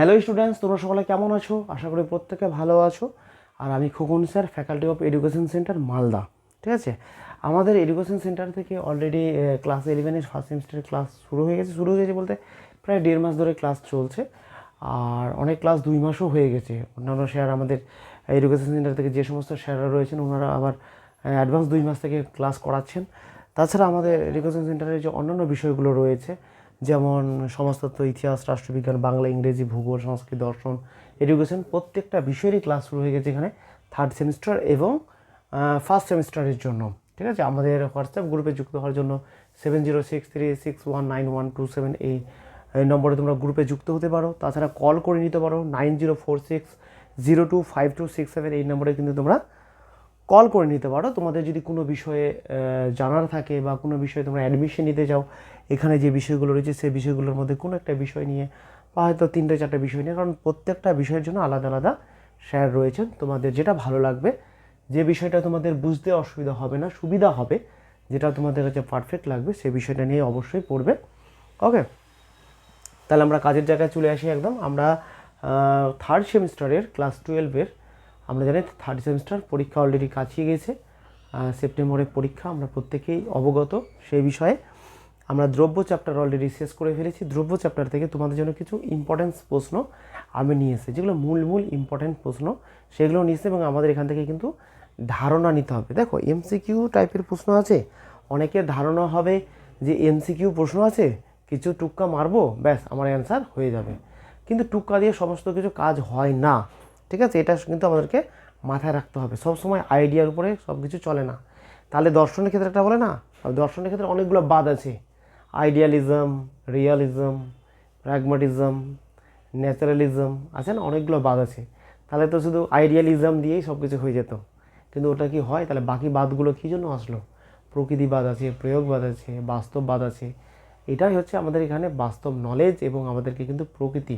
Hello students তোমরা সকলে কেমন আছো? আশা করি প্রত্যেকে ভালো আছো। আর আমি Khokon sir faculty of education centre Malda. ঠিক আছে? আমাদের এডুকেশন সেন্টার থেকে অলরেডি ক্লাস ইলেভেনের ফার্স্ট সেমিস্টারের ক্লাস শুরু হয়ে গেছে, শুরু হয়ে গেছে বলতে প্রায় দেড় মাস ধরে ক্লাস চলছে। আর অনেক ক্লাস দুই মাসও হয়ে গেছে। অন্যান্য স্যার আমাদের এডুকেশন সেন্টার থেকে যে সমস্ত স্যাররা রয়েছেন, ওনারা আবার অ্যাডভান্স দুই মাস থেকে ক্লাস করাচ্ছেন। তাছাড়া আমাদের এডুকেশন সেন্টারে যে অন্যান্য বিষয়গুলো রয়েছে যেমন সমাজতত্ত্ব ইতিহাস, রাষ্ট্রবিজ্ঞান, বাংলা, ইংরেজি, ভূগোল, সংস্কৃত, দর্শন এডুকেশন প্রত্যেকটা বিষয়েরই ক্লাস শুরু হয়ে গেছে এখানে থার্ড সেমিস্টার এবং ফার্স্ট সেমিস্টারের জন্য। ঠিক আছে? আমাদের হোয়াটসঅ্যাপ গ্রুপে যুক্ত হওয়ার জন্য seven zero six three six one nine one two seven এই নম্বরে তোমরা গ্রুপে যুক্ত হতে পারো। তাছাড়া কল করে নিতে পারো nine zero four six zero two five two six seven এই নম্বরে কিন্তু তোমরা কল করে নিতে পারো। তোমাদের যদি কোনো বিষয়ে জানার থাকে বা কোনো বিষয়ে তোমরা অ্যাডমিশন নিতে চাও, এখানে যে বিষয়গুলো রয়েছে সেই বিষয়গুলোর মধ্যে কোনো একটা বিষয় নিয়ে বা হয়তো তিনটে চারটে বিষয় নিয়ে, কারণ প্রত্যেকটা বিষয়ের জন্য আলাদা আলাদা স্যার রয়েছেন তোমাদের যেটা ভালো লাগবে, যে বিষয়টা তোমাদের বুঝতে অসুবিধা হবে না, সুবিধা হবে, যেটা তোমাদের কাছে পারফেক্ট লাগবে সেই বিষয়টা নিয়ে অবশ্যই পড়বে। ওকে তাহলে আমরা কাজের জায়গায় চলে আসি একদম। আমরা থার্ড সেমিস্টারের ক্লাস টুয়েলভের আমরা জানি থার্ড সেমিস্টার পরীক্ষা অলরেডি কাছিয়ে গেছে আহ, সেপ্টেম্বরে পরীক্ষা আমরা প্রত্যেকেই অবগত। সেই বিষয়ে আমরা দ্রব্য চ্যাপ্টার অলরেডি শেষ করে ফেলেছি। দ্রব্য চ্যাপ্টার থেকে তোমাদের জন্য কিছু ইম্পর্টেন্স প্রশ্ন আমি নিয়ে এসেছি। যেগুলো মূল মূল ইম্পর্টেন্ট প্রশ্ন সেগুলো নিয়ে এবং আমাদের এখান থেকে কিন্তু ধারণা নিতে হবে। দেখো এমসিকিউ টাইপের প্রশ্ন আছে। অনেকের ধারণা হবে যে এমসিকিউ প্রশ্ন আছে কিছু টুক্কা মারবো ব্যাস আমার অ্যান্সার হয়ে যাবে। কিন্তু টুক্কা দিয়ে সমস্ত কিছু কাজ হয় না। ঠিক আছে? এটা কিন্তু আমাদেরকে মাথায় রাখতে হবে। সবসময় আইডিয়ার উপরে সব কিছু চলে না। তাহলে দর্শনের ক্ষেত্রে একটা বলে না? দর্শনের ক্ষেত্রে অনেকগুলো বাদ আছে। আইডিয়ালিজম, রিয়ালিজম প্র্যাগমাটিজম ন্যাচারালিজম আছে না? অনেকগুলো বাদ আছে। তাহলে তো শুধু আইডিয়ালিজম দিয়েই সব কিছু হয়ে যেত। কিন্তু ওটা কি হয়? তাহলে বাকি বাদগুলো কী জন্য আসলো? প্রকৃতিবাদ আছে প্রয়োগবাদ আছে বাস্তববাদ আছে। এটাই হচ্ছে আমাদের এখানে বাস্তব নলেজ এবং আমাদেরকে কিন্তু প্রকৃতি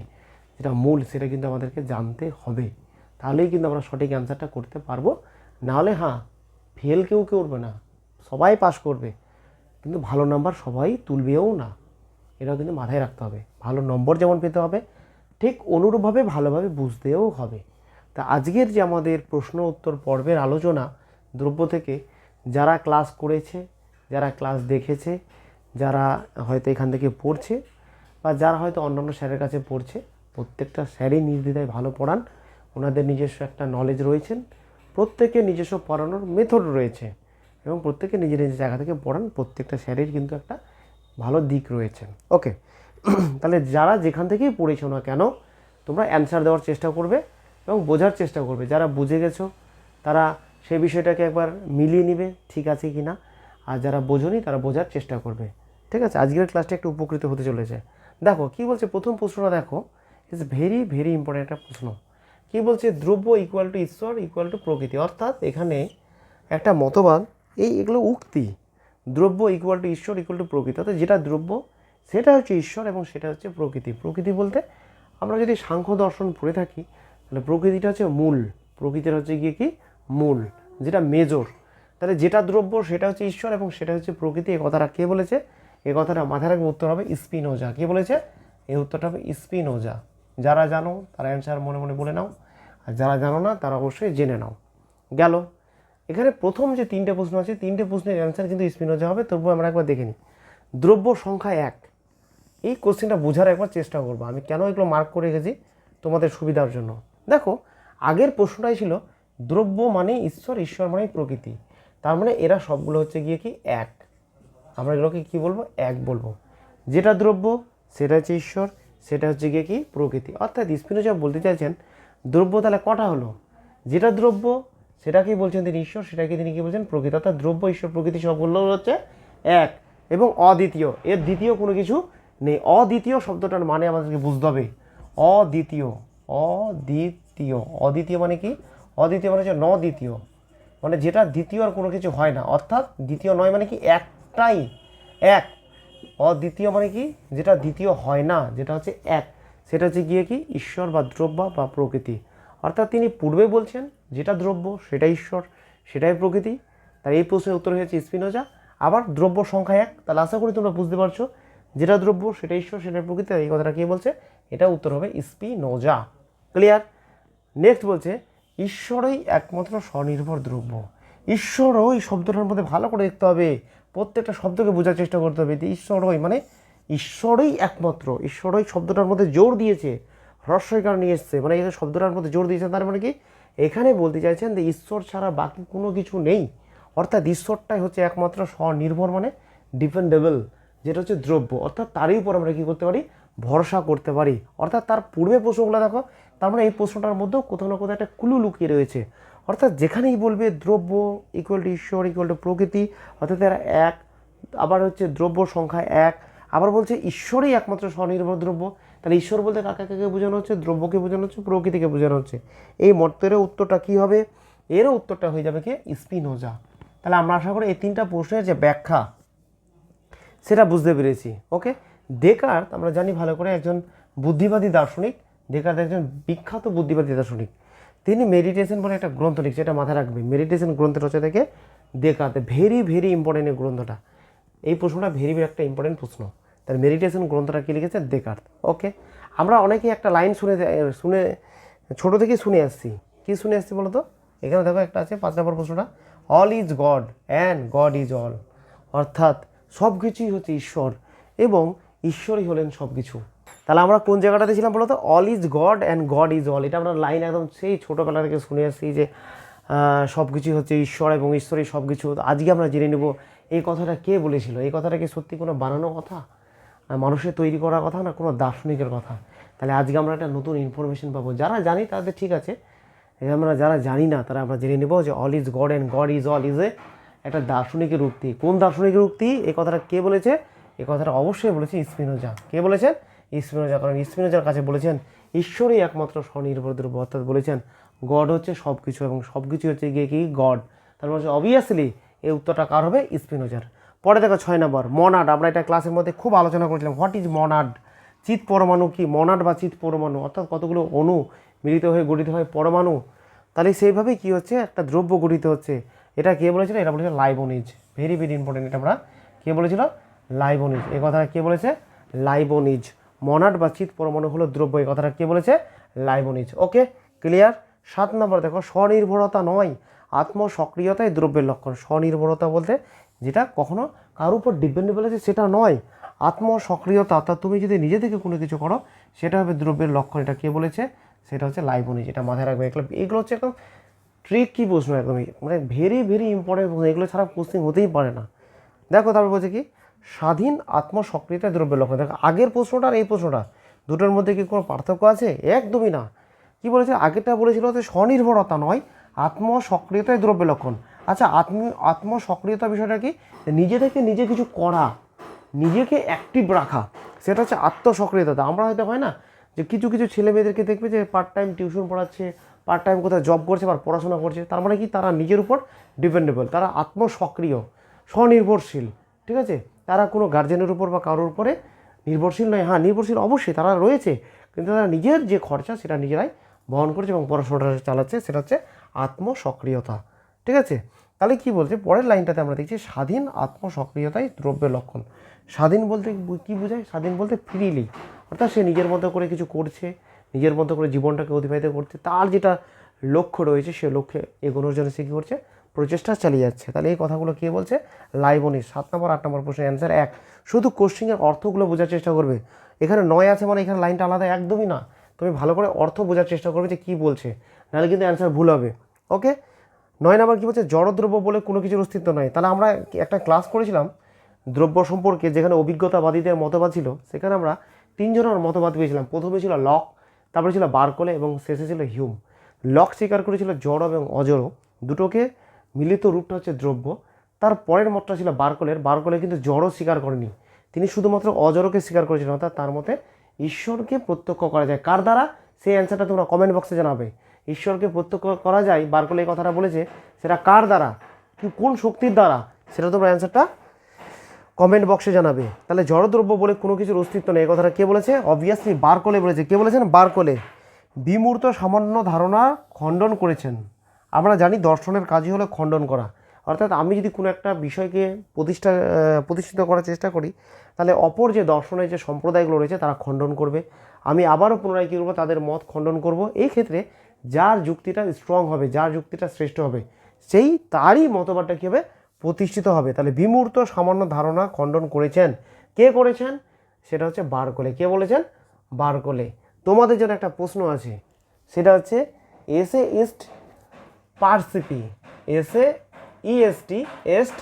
যেটা মূল, সেটা কিন্তু আমাদেরকে জানতে হবে। তাহলেই কিন্তু আমরা সঠিক অ্যান্সারটা করতে পারব। নাহলে হ্যাঁ ফেল কেউ করবে না, সবাই পাস করবে, কিন্তু ভালো নাম্বার সবাই তুলবেও না। এটাও কিন্তু মাথায় রাখতে হবে। ভালো নম্বর যেমন পেতে হবে, ঠিক অনুরূপভাবে ভালোভাবে বুঝতেও হবে। তা আজকের যে আমাদের প্রশ্ন উত্তর পর্বের আলোচনা, দ্রব্য থেকে যারা ক্লাস করেছে, যারা ক্লাস দেখেছে, যারা হয়তো এখান থেকে পড়ছে, বা যারা হয়তো অন্যান্য স্যারের কাছে পড়ছে, প্রত্যেকটা স্যারই নির্দ্বিধায় ভালো পড়ান। ওনাদের নিজস্ব একটা নলেজ রয়েছেন, প্রত্যেকে নিজস্ব পড়ানোর মেথড রয়েছে এবং প্রত্যেকে নিজের নিজের জায়গা থেকে পড়ান, প্রত্যেকটা স্যারের কিন্তু একটা ভালো দিক রয়েছে। ওকে তাহলে যারা যেখান থেকেই পড়েছো না কেন, তোমরা অ্যান্সার দেওয়ার চেষ্টা করবে এবং বোঝার চেষ্টা করবে। যারা বুঝে গেছো, তারা সেই বিষয়টাকে একবার মিলিয়ে নিবে, ঠিক আছে কি না? আর যারা বোঝোনি, তারা বোঝার চেষ্টা করবে। ঠিক আছে? আজকের ক্লাসটা একটু উপকৃত হতে চলেছে। দেখো, কি বলছে? প্রথম প্রশ্নটা দেখো ইটস ভেরি ভেরি ইম্পর্টেন্ট একটা প্রশ্ন। কি বলছে? দ্রব্য ইকুয়াল টু ঈশ্বর ইকুয়াল টু প্রকৃতি। অর্থাৎ এখানে একটা মতবাদ, এই এগুলো উক্তি। দ্রব্য ইকুয়াল টু ঈশ্বর ইকুয়াল টু প্রকৃতি। অর্থাৎ যেটা দ্রব্য, সেটা হচ্ছে ঈশ্বর এবং সেটা হচ্ছে প্রকৃতি। প্রকৃতি বলতে আমরা যদি সাংখ্য দর্শন পড়ে থাকি, তাহলে প্রকৃতিটা হচ্ছে মূল। প্রকৃতির হচ্ছে গিয়ে কি? মূল। যেটা মেজর তাহলে যেটা দ্রব্য, সেটা হচ্ছে ঈশ্বর এবং সেটা হচ্ছে প্রকৃতি। এই কথাটা কে বলেছে? এ কথাটা মাথায় রাখবে উত্তর হবে স্পিনোজা। কে বলেছে? এই উত্তরটা হবে স্পিনোজা। যারা জানো, তারা অ্যান্সার মনে মনে বলে নাও। আর যারা জানো না, তারা অবশ্যই জেনে নাও। গেল। এখানে প্রথম যে তিনটে প্রশ্ন আছে, তিনটে প্রশ্নের অ্যান্সার কিন্তু স্পিনোজা হবে, তবুও আমরা একবার দেখে নিই। দ্রব্য সংখ্যা এক। এই কোশ্চেনটা বোঝার একবার চেষ্টা করব। আমি কেন এগুলো মার্ক করে রেখেছি তোমাদের সুবিধার জন্য? দেখো, আগের প্রশ্নটাই ছিল, দ্রব্য মানে ঈশ্বর ঈশ্বর মানে প্রকৃতি। তার মানে এরা সবগুলো হচ্ছে গিয়ে কি? এক। আমরা এগুলোকে কি বলব? এক বলব। যেটা দ্রব্য, সেটা হচ্ছে ঈশ্বর, সেটা হচ্ছে গিয়ে কি? প্রকৃতি। অর্থাৎ স্পিনোজা বলতে চাইছেন দ্রব্য তাহলে কটা হলো? যেটা দ্রব্য, সেটাকেই বলছেন তিনি ঈশ্বর, সেটাকে তিনি কী বলছেন? প্রকৃতি। অর্থাৎ দ্রব্য, ঈশ্বর, প্রকৃতি সবগুলো হচ্ছে এক। এবং অদ্বিতীয়, এর দ্বিতীয় কোনো কিছু নেই। অদ্বিতীয় শব্দটার মানে আমাদেরকে বুঝতে হবে। অদ্বিতীয় অদ্বিতীয়। অদ্বিতীয় মানে কি? অদ্বিতীয় মানে হচ্ছে দ্বিতীয় মানে যেটা দ্বিতীয় আর কোনো কিছু হয় না। অর্থাৎ দ্বিতীয় নয় মানে কি? একটাই। এক। অদ্বিতীয় মানে কি? যেটা দ্বিতীয় হয় না, যেটা হচ্ছে এক। সেটা হচ্ছে গিয়ে কি ঈশ্বর বা দ্রব্য বা প্রকৃতি। অর্থাৎ তিনি পূর্বে বলছেন যেটা দ্রব্য সেটা ঈশ্বর, সেটাই প্রকৃতি। তার এই প্রশ্নের উত্তর হয়েছে স্পিনোজা। আবার দ্রব্য সংখ্যা এক। তাহলে আশা করি তোমরা বুঝতে পারছ যেটা দ্রব্য, সেটা ঈশ্বর, সেটা প্রকৃতি। এই কথাটা কে বলছে? এটা উত্তর হবে স্পিনোজা। ক্লিয়ার নেক্সট বলছে, ঈশ্বরই একমাত্র স্বনির্ভর দ্রব্য। ঈশ্বরও এই শব্দটার মধ্যে ভালো করে দেখতে হবে। প্রত্যেকটা শব্দকে বোঝার চেষ্টা করতে হবে ঈশ্বরই মানে ঈশ্বরই একমাত্র, ঈশ্বরই শব্দটার মধ্যে জোর দিয়েছে হ্রস্বইকার নিয়ে এসছে। মানে এই শব্দটার মধ্যে জোর দিয়েছেন তার মানে কি? এখানে বলতে চাইছেন যে ঈশ্বর ছাড়া বাকি কোনো কিছু নেই। অর্থাৎ ঈশ্বরটাই হচ্ছে একমাত্র স্বনির্ভর মানে ডিপেন্ডেবল, যেটা হচ্ছে দ্রব্য। অর্থাৎ তারই উপর আমরা কী করতে পারি? ভরসা করতে পারি। অর্থাৎ তার পূর্বে প্রশ্নগুলো দেখো, তার মানে এই প্রশ্নটার মধ্যেও কোথাও না কোথাও একটা কুলু লুকিয়ে রয়েছে। অর্থাৎ যেখানেই বলবে দ্রব্য ইকুয়াল টু ঈশ্বর ইকুয়াল টু প্রকৃতি, অর্থাৎ এরা এক, আবার হচ্ছে দ্রব্য সংখ্যা এক আবার বলছে ঈশ্বরই একমাত্র স্বনির্ভর দ্রব্য। তাহলে ঈশ্বর বলতে কাকে কাকে বোঝানো হচ্ছে? দ্রব্যকে বোঝানো হচ্ছে, প্রকৃতিকে বোঝানো হচ্ছে। এই মর্তেরও উত্তরটা কী হবে? এরও উত্তরটা হয়ে যাবে কি? স্পিনোজা। তাহলে আমরা আশা করি এই তিনটা প্রশ্নের যে ব্যাখ্যা, সেটা বুঝতে পেরেছি। ওকে? ডেকার্ত আমরা জানি ভালো করে একজন বুদ্ধিবাদী দার্শনিক। ডেকার্ত একজন বিখ্যাত বুদ্ধিবাদী দার্শনিক। তিনি মেডিটেশন বলে একটা গ্রন্থ লিখছে, এটা মাথায় রাখবে। মেডিটেশন গ্রন্থের হচ্ছে থেকে ডেকার্ত ভেরি ভেরি ইম্পর্টেন্ট এই গ্রন্থটা। এই প্রশ্নটা ভেরি ভেরি একটা ইম্পর্টেন্ট প্রশ্ন। তার মেডিটেশন গ্রন্থটা কী লিখেছে? ডেকার্ত ওকে আমরা অনেকেই একটা লাইন শুনে শুনে, ছোটো থেকেই শুনে আসছি। কী শুনে আসছি বলো তো এখানে দেখো একটা আছে, পাঁচ নম্বর প্রশ্নটা। All is God and God is all অর্থাৎ সব কিছুই হচ্ছে ঈশ্বর এবং ঈশ্বরই হলেন সব কিছু তাহলে আমরা কোন জায়গাটাতে ছিলাম বলো তো all is God and God is all এটা আমরা লাইন একদম সেই ছোটোবেলা থেকে শুনে আসছি যে সব কিছুই হচ্ছে ঈশ্বর এবং ঈশ্বরই সব কিছু আজকে আমরা জেনে নেব এই কথাটা কে বলেছিল? এই কথাটা কি সত্যি কোনো বানানো কথা? মানুষের তৈরি করা কথা না, কোনো দার্শনিকের কথা। তাহলে আজকে আমরা একটা নতুন ইনফরমেশন পাবো। যারা জানি তাদের ঠিক আছে। আমরা যারা জানি না, তারা আমরা জেনে নেব যে all is God and God is all is a একটা দার্শনিকের উক্তি। কোন দার্শনিকের উক্তি? এই কথাটা কে বলেছে? এই কথাটা অবশ্যই বলেছে স্পিনোজা কে বলেছেন? স্পিনোজা কারণ স্পিনোজার কাছে বলেছেন, ঈশ্বরই একমাত্র স্বনির্ভর দ্রব্য, অর্থাৎ বলেছেন গড হচ্ছে সব কিছু এবং সব কিছু হচ্ছে গিয়ে কি? গড তার মানে অবভিয়াসলি এই উত্তরটা কার হবে? স্পিনোজার পরে দেখো ছয় নম্বর মনাড আমরা এটা ক্লাসের মধ্যে খুব আলোচনা করেছিলাম। হোয়াট ইজ মনাড চিত পরমাণু কি? মনাড বা চিত পরমাণু? অর্থাৎ কতগুলো অণু মিলিত হয়ে গঠিত হয় পরমাণু? তাহলে সেইভাবেই কী হচ্ছে? একটা দ্রব্য গঠিত হচ্ছে। এটা কে বলেছিল? এটা বলেছিল লাইবনিজ ভেরি ভেরি ইম্পর্টেন্ট এটা আমরা। কে বলেছিল? লাইবনিজ এ কথাটা কে বলেছে? লাইবনিজ মনাড বা চিত পরমাণু হলো দ্রব্য। এই কথাটা কে বলেছে? লাইবনিজ ওকে ক্লিয়ার সাত নম্বর দেখো, স্বনির্ভরতা নয়, আত্মসক্রিয়তাই দ্রব্যের লক্ষণ। স্বনির্ভরতা বলতে যেটা কখনো কারোর উপর ডিপেন্ডেবল আছে, সেটা নয়। আত্মসক্রিয়তা, অর্থাৎ তুমি যদি নিজে থেকে কোনো কিছু করো, সেটা হবে দ্রব্যের লক্ষণ, এটা কে বলেছে? সেটা হচ্ছে লাইবনিজ এটা মাথায় রাখবে। এগুলো এগুলো হচ্ছে একদম ট্রিক কী প্রশ্ন একদমই। মানে ভেরি ভেরি ইম্পর্টেন্ট প্রশ্ন। এগুলো ছাড়া কোশ্চিন হতেই পারে না। দেখো, তারপর বলছে কি? স্বাধীন আত্মসক্রিয়তা দ্রব্যের লক্ষণ। দেখো, আগের প্রশ্নটা আর এই প্রশ্নটা। দুটোর মধ্যে কি কোনো পার্থক্য আছে? একদমই না। কি বলেছে? আগেরটা বলেছিল যে স্বনির্ভরতা নয়, আত্মসক্রিয়তাই দ্রব্যের লক্ষণ। আচ্ছা আত্ম, আত্মসক্রিয়তা বিষয়টা কি? নিজে থেকে নিজে কিছু করা, নিজেকে অ্যাক্টিভ রাখা, সেটা হচ্ছে আত্মসক্রিয়তা। আমরা হয়তো হয় না, যে কিছু কিছু ছেলে মেয়েদেরকে দেখবে যে পার্ট টাইম টিউশন পড়াচ্ছে পার্ট টাইম কোথাও জব করছে বা পড়াশোনা করছে, তার মানে কি? তারা নিজের উপর ডিপেন্ডেবল তারা আত্মসক্রিয়, স্বনির্ভরশীল, ঠিক আছে? তারা কোনো গার্জেনের উপর বা কারোর উপরে নির্ভরশীল নয়। হ্যাঁ নির্ভরশীল অবশ্যই, তারা রয়েছে, কিন্তু তারা নিজের যে খরচা, সেটা নিজেরাই বহন করছে এবং পড়াশোনাটা চালাচ্ছে, সেটা হচ্ছে আত্মসক্রিয়তা। ঠিক আছে? তাহলে কি বলছে? পরের লাইনটাতে আমরা দেখছি স্বাধীন আত্মসক্রিয়তাই দ্রব্যের লক্ষণ। স্বাধীন বলতে কী বোঝায়? স্বাধীন বলতে ফ্রিলি অর্থাৎ সে নিজের মতো করে কিছু করছে, নিজের মতো করে জীবনটাকে অতিবাহিত করছে, তার যেটা লক্ষ্য রয়েছে সে লক্ষ্যে এগোনোর জন্য সে কী করছে? প্রচেষ্টা চালিয়ে যাচ্ছে। তাহলে এই কথাগুলো কে বলছে? লাইবনি সাত নম্বর, আট নম্বর প্রশ্নের অ্যান্সার এক। শুধু কোশ্চিনের অর্থগুলো বোঝার চেষ্টা করবে। এখানে নয় আছে মানে এখানে লাইনটা আলাদা একদমই না। তুমি ভালো করে অর্থ বোঝার চেষ্টা করবে যে কী বলছে। নাহলে কিন্তু অ্যান্সার ভুল হবে। ওকে নয় নাম্বার কী বলছে জড়দ্রব্য বলে কোনো কিছুর অস্তিত্ব নয় তাহলে আমরা একটা ক্লাস করেছিলাম দ্রব্য সম্পর্কে, যেখানে অভিজ্ঞতাবাদীদের মতবাদ ছিল, সেখানে আমরা তিনজনের মতবাদ পেয়েছিলাম। প্রথমে ছিল লক তারপরে ছিল বারকলে এবং শেষে ছিল হিউম লক স্বীকার করেছিল জড় এবং অজড়। দুটোকে মিলিত রূপটা হচ্ছে দ্রব্য। তার পরের মতটা ছিল বারকলের বারকলে কিন্তু জড়ও স্বীকার করেনি। তিনি শুধুমাত্র অজড়কে স্বীকার করেছিলেন, অর্থাৎ তার মতে ঈশ্বরকে প্রত্যক্ষ করা যায়। কার দ্বারা? সেই অ্যান্সারটা তোমরা কমেন্ট বক্সে জানাবে। ঈশ্বরকে প্রত্যক্ষ করা যায়। বারকলে এই কথাটা বলেছে, সেটা কার দ্বারা? কি কোন শক্তির দ্বারা? সেটা তোমরা অ্যান্সারটা কমেন্ট বক্সে জানাবে। তাহলে জড়দ্রব্য বলে কোনো কিছুর অস্তিত্ব নেই। এই কথাটা কে বলেছে? অবভিয়াসলি বারকলে বলেছে। কে বলেছেন? বারকলে। বিমূর্ত সামান্য ধারণা খণ্ডন করেছেন। আমরা জানি দর্শনের কাজই হলো খণ্ডন করা। অর্থাৎ আমি যদি কোনো একটা বিষয়কে প্রতিষ্ঠা প্রতিষ্ঠিত করার চেষ্টা করি, তাহলে অপর যে দর্শনের যে সম্প্রদায়গুলো রয়েছে, তারা খণ্ডন করবে। আমি আবারও পুনরায় কী করব? তাদের মত খণ্ডন করব। এই ক্ষেত্রে যার যুক্তিটা স্ট্রং হবে, যার যুক্তিটা শ্রেষ্ঠ হবে, সেই তারই মতবাদটা কী হবে? প্রতিষ্ঠিত হবে। তাহলে বিমূর্ত সামান্য ধারণা খণ্ডন করেছেন। কে করেছেন? সেটা হচ্ছে বারকলে। কে বলেছেন? বারকলে। তোমাদের জন্য একটা প্রশ্ন আছে। সেটা হচ্ছে এসে ইস্ট পার্সিপি এসে ইএসটি এস্ট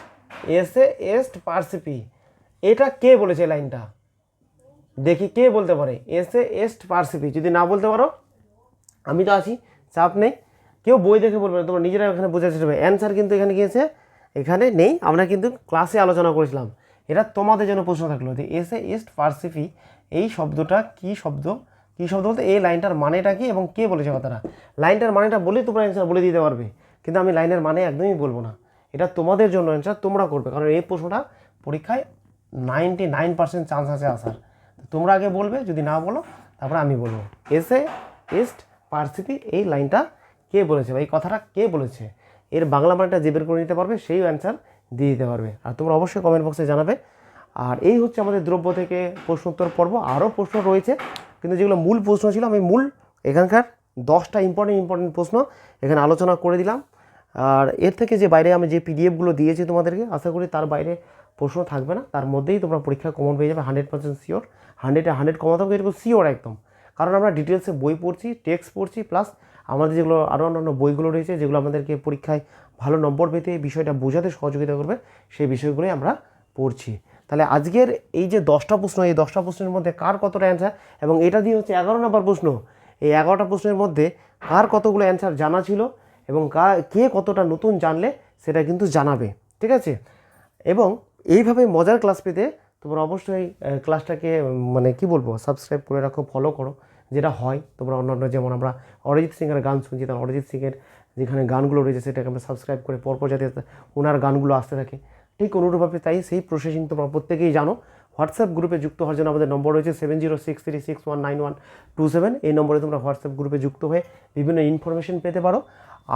এসে এস্ট পার্সিপি এটা কে বলেছে লাইনটা? দেখি কে বলতে পারে। এসে এস্ট পার্সিপি যদি না বলতে পারো, আমি তো আছি। চাপ নেই। কেউ বই দেখে বলবে না, তোমরা নিজেরা এখানে বোঝার চেষ্টা করবে অ্যান্সার কিন্তু এখানে গিয়েছে, এখানে নেই। আমরা কিন্তু ক্লাসে আলোচনা করেছিলাম। এটা তোমাদের জন্য প্রশ্ন থাকল যে এসে ইস্ট পার্সিপি এই শব্দটা কি শব্দ? কি শব্দ বলতে? এই লাইনটার মানেটা কি এবং কে বলেছে কথাটা? লাইনটার মানেটা বলেই তোমরা অ্যান্সার বলে দিতে পারবে। কিন্তু আমি লাইনের মানে একদমই বলব না। এটা তোমাদের জন্য অ্যান্সার তোমরা করবে। কারণ এই প্রশ্নটা পরীক্ষায় নাইনটি নাইন পার্সেন্ট চান্স আছে আসার। তোমরা আগে বলবে, যদি না বলো, তারপরে আমি বলব। এসে ইস্ট পার্সিপি এই লাইনটা কে বলেছে বা এই কথাটা কে বলেছে? এর বাংলা মানটা যে বের করে নিতে পারবে, সেই অ্যান্সার দিয়ে দিতে পারবে। আর তোমরা অবশ্যই কমেন্ট বক্সে জানাবে। আর এই হচ্ছে আমাদের দ্রব্য থেকে প্রশ্ন উত্তর পর্ব। আরও প্রশ্ন রয়েছে, কিন্তু যেগুলো মূল প্রশ্ন ছিল, আমি মূল এখানকার দশটা ইম্পর্টেন্ট ইম্পর্টেন্ট প্রশ্ন এখানে আলোচনা করে দিলাম। আর এর থেকে যে বাইরে আমি যে পিডিএফগুলো দিয়েছি তোমাদেরকে, আশা করি তার বাইরে প্রশ্ন থাকবে না। তার মধ্যেই তোমরা পরীক্ষা কমন পেয়ে যাবে হান্ড্রেড পার্সেন্ট শিওর হান্ড্রেডে হান্ড্রেড কমাতে হবে এরকম শিওর একদম। কারণ আমরা ডিটেলসে বই পড়ছি টেক্সট পড়ছি প্লাস আমাদের যেগুলো আরও অন্যান্য বইগুলো রয়েছে, যেগুলো আমাদেরকে পরীক্ষায় ভালো নম্বর পেতে এই বিষয়টা বোঝাতে সহযোগিতা করবে, সেই বিষয়গুলোই আমরা পড়ছি। তাহলে আজকের এই যে দশটা প্রশ্ন, এই দশটা প্রশ্নের মধ্যে কার কতটা অ্যান্সার এবং এটা দিয়ে হচ্ছে এগারো নম্বর প্রশ্ন, এই এগারোটা প্রশ্নের মধ্যে কার কতগুলো অ্যান্সার জানা ছিল এবং কা কতটা নতুন জানলে সেটা কিন্তু জানাবে, ঠিক আছে? এবং এইভাবে মজার ক্লাস পেতে তোমরা অবশ্যই ক্লাসটাকে মানে কি বলব সাবস্ক্রাইব করে রাখো ফলো করো। যেটা হয়, তোমরা অন্যান্য যেমন আমরা অরিজিৎ সিংয়ের গান শুনছি, তাহলে অরিজিৎ সিংয়ের যেখানে গানগুলো রয়েছে সেটাকে আমরা সাবস্ক্রাইব করে পরপর যাতে ওনার গানগুলো আসতে থাকে। ঠিক অনুরূপভাবে তাই সেই প্রসেসিং তোমরা প্রত্যেকেই জানো। হোয়াটসঅ্যাপ গ্রুপে যুক্ত হওয়ার জন্য আমাদের নম্বর রয়েছে seven zero six three six one nine one two seven এই নম্বরে তোমরা হোয়াটসঅ্যাপ গ্রুপে যুক্ত হয়ে বিভিন্ন ইনফরমেশন পেতে পারো।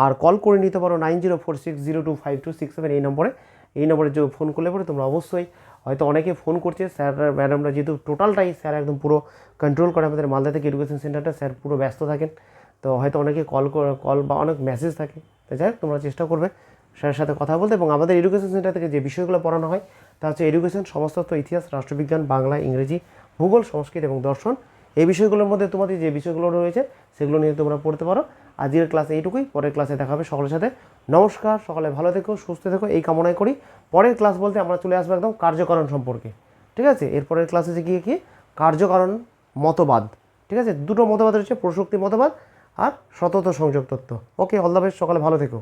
আর কল করে নিতে পারো nine zero four six zero two five two six seven এই নম্বরে। এই নম্বরে যে ফোন করলে পরে তোমরা অবশ্যই হয়তো অনেকে ফোন করছে স্যার ম্যাডামরা যেহেতু টোটালটাই স্যার একদম পুরো কন্ট্রোল করে আমাদের মালদা থেকে এডুকেশন সেন্টারটা স্যার পুরো ব্যস্ত থাকেন। তো হয়তো অনেকে কল কল বা অনেক মেসেজ থাকে। তো যাই তোমরা চেষ্টা করবে স্যারের সাথে কথা বলতে এবং আমাদের এডুকেশন সেন্টার থেকে যে বিষয়গুলো পড়ানো হয়, তা হচ্ছে এডুকেশন সমস্ত ইতিহাস, রাষ্ট্রবিজ্ঞান, বাংলা, ইংরেজি, ভূগোল, সংস্কৃত এবং দর্শন। এই বিষয়গুলোর মধ্যে তোমাদের যে বিষয়গুলো রয়েছে, সেগুলো নিয়ে তোমরা পড়তে পারো। আজকের ক্লাস এইটুকুই, পরের ক্লাসে দেখা হবে সকলের সাথে। নমস্কার, সকলে ভালো থেকো, সুস্থ থেকো, এই কামনাই করি। পরের ক্লাস বলতে আমরা চলে আসব একদম কার্যকরণ সম্পর্কে। ঠিক আছে? এরপরের ক্লাসে যে গিয়ে কি? কার্যকরণ মতবাদ। ঠিক আছে? দুটো মতবাদ রয়েছে, প্রসক্তি মতবাদ আর সতত সংযোগ তত্ত্ব। ওকে অল দ্য বেস্ট সকালে ভালো থেকো।